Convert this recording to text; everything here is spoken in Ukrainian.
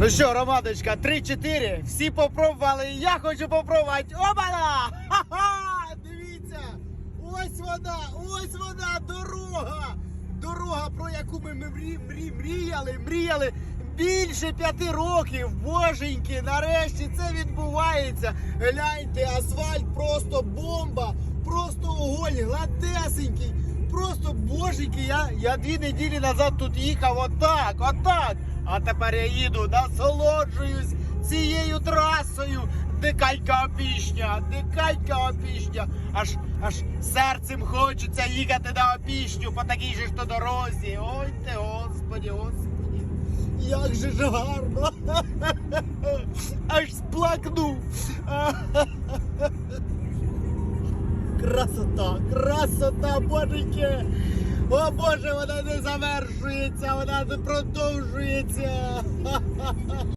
Ну що, Романочка, 3-4. Всі попробували, я хочу попробувати. Обана! Ха-ха! Дивіться! Ось вона, ось вона, дорога! Дорога, про яку ми мрі, мрі, мріяли, мріяли більше п'яти років. Боженьки, нарешті це відбувається. Гляньте, асфальт просто бомба, просто огонь, гладесенький. Просто боженьки, я, я дві неділі назад тут їхав отак, отак. А тепер я їду, насолоджуюсь цією трасою. Дикалька опішня, дикалька опішня. Аж аж серцем хочеться їхати на опішню по такій же ж то дорозі. Ой ти, господі, господі. Як же ж гарно. Аж сплакнув. Красота, красота, боженьки! О Боже, вона не завершується, вона не продовжується.